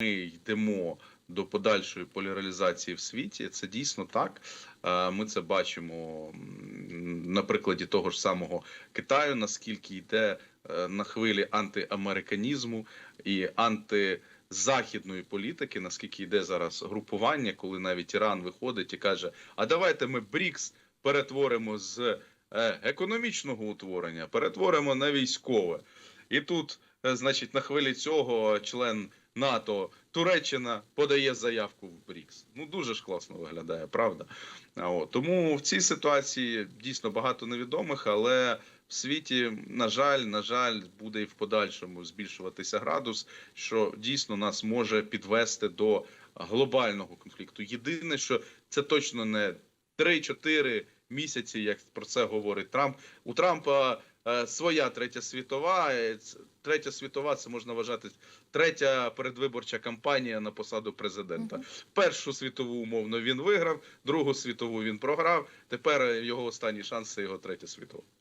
ми йдемо до подальшої поляризації в світі. Це дійсно так. Е, Ми це бачимо на прикладі того ж самого Китаю, наскільки йде е, на хвилі антиамериканізму і антизахідної політики, наскільки йде зараз групування, коли навіть Іран виходить і каже: А давайте ми БРІКС перетворимо з е, економічного утворення, перетворимо на військове. І тут, значить, на хвилі цього член НАТО Туреччина подає заявку в БРІКС. Ну дуже ж класно виглядає, правда? От тому в цій ситуації дійсно багато невідомих, але в світі, на жаль, на жаль, буде і в подальшому збільшуватися градус, що дійсно нас може підвести до глобального конфлікту. Єдине, що це точно не 3-4 місяці, як про це говорить Трамп. У Трампа е, своя третя світова. е, Третя світова це можна вважати третя передвиборча кампанія на посаду президента. Першу світову умовно він виграв, другу світову він програв. Тепер е, його останні шанс це його третя світова.